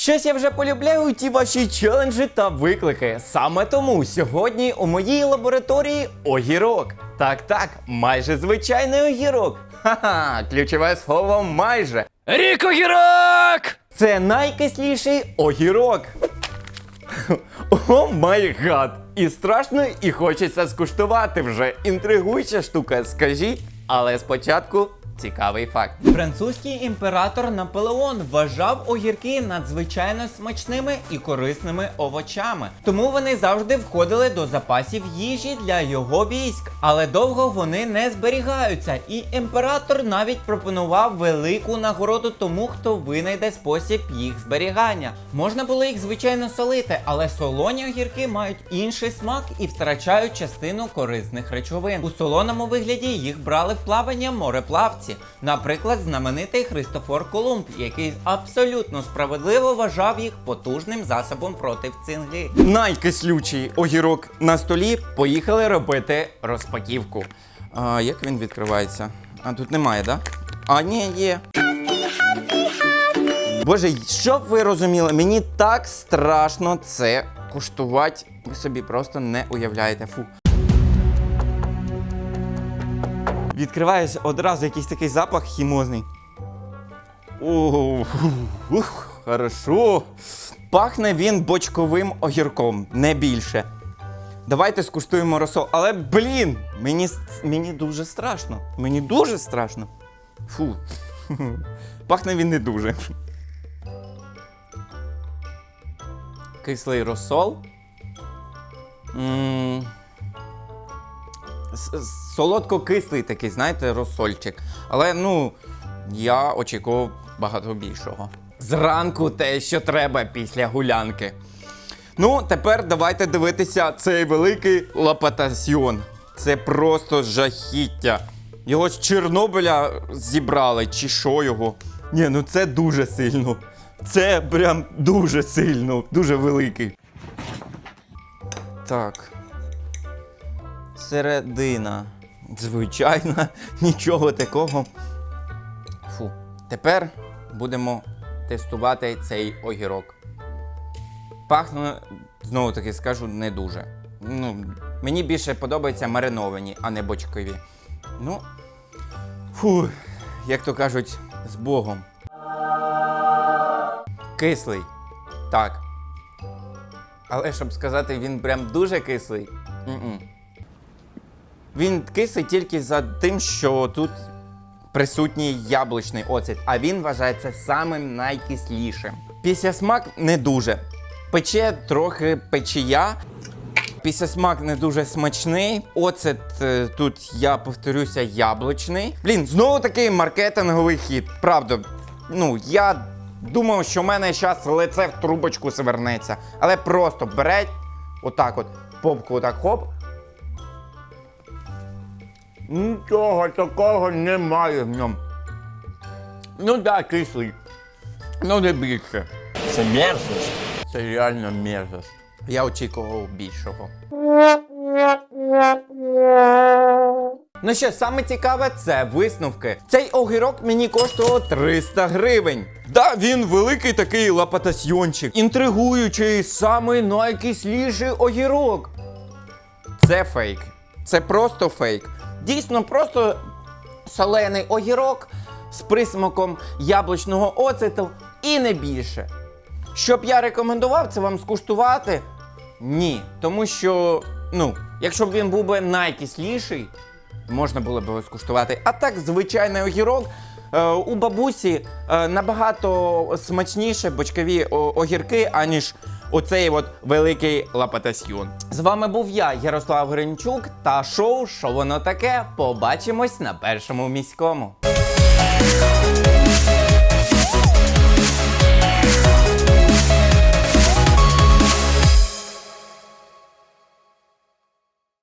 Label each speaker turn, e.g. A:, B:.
A: Щось я вже полюбляю ті ваші челенджі та виклики. Саме тому сьогодні у моїй лабораторії огірок. Так, так, майже звичайний огірок. Ха-ха, ключове слово майже.
B: Рік огірок!
A: Це найкисліший огірок. О май гад! І страшно, і хочеться скуштувати вже. Інтригуюча штука, скажіть. Але спочатку цікавий факт. Французький імператор Наполеон вважав огірки надзвичайно смачними і корисними овочами. Тому вони завжди входили до запасів їжі для його військ. Але довго вони не зберігаються, і імператор навіть пропонував велику нагороду тому, хто винайде спосіб їх зберігання. Можна було їх звичайно солити, але солоні огірки мають інший смак і втрачають частину корисних речовин. У солоному вигляді їх брали в плавання мореплавці. Наприклад, знаменитий Христофор Колумб, який абсолютно справедливо вважав їх потужним засобом проти цинги. Найкислючий огірок на столі. Поїхали робити розпаківку. А, як він відкривається? А тут немає, да? А, ні, є. Боже, щоб ви розуміли, мені так страшно це куштувати. Ви собі просто не уявляєте. Фу. Відкриваєш одразу якийсь такий запах хімозний. Ух, ух, хорошо. Пахне він бочковим огірком, не більше. Давайте скуштуємо розсол. Але блін, мені, мені дуже страшно. Мені дуже страшно. Фу. Пахне він не дуже. Кислий розсол. М, с- Солодко-кислий такий, знаєте, розсольчик. Але ну, я очікував багато більшого. Зранку те, що треба після гулянки. Ну, тепер давайте дивитися цей великий лапатасьйон. Це просто жахіття. Його з Чорнобиля зібрали, чи що його. Ні, ну це дуже сильно. Це прям дуже сильно, дуже великий. Так. Середина. Звичайна, нічого такого. Фу. Тепер будемо тестувати цей огірок. Пахне, знову таки скажу, не дуже. Ну, мені більше подобаються мариновані, а не бочкові. Ну, фу, як то кажуть, з Богом. Кислий. Так. Але щоб сказати, він прям дуже кислий. М-м. Він кислий тільки за тим, що тут присутній яблучний оцет, а він вважається самим найкислішим. Після смак не дуже. Пече трохи печія. Після смак не дуже смачний. Оцет е, тут, я повторюся, яблучний. Блін, знову такий маркетинговий хід. Правда, ну я думав, що в мене зараз лице в трубочку свернеться. Але просто береть, отак от, попку отак хоп. Нічого такого немає в ньому. Ну да, кислий. Ну не більше.
B: Це мерзость.
A: Це реально мерзость. Я очікував більшого. Ну що, саме цікаве це висновки. Цей огірок мені коштував 300 гривень. Да, він великий такий лапатасьйончик. Інтригуючий, самий найкисліший огірок. Це фейк. Це просто фейк. Дійсно, просто солений огірок з присмаком яблучного оцету і не більше. Щоб я рекомендував це вам скуштувати? Ні. Тому що, ну, якщо б він був би найкисліший, можна було б його скуштувати. А так, звичайний огірок. е, у бабусі е, набагато смачніше бочкові огірки, аніж оцей от великий лапатасьюн. З вами був я, Ярослав Гринчук, та шоу «Що воно таке? Побачимось на першому міському.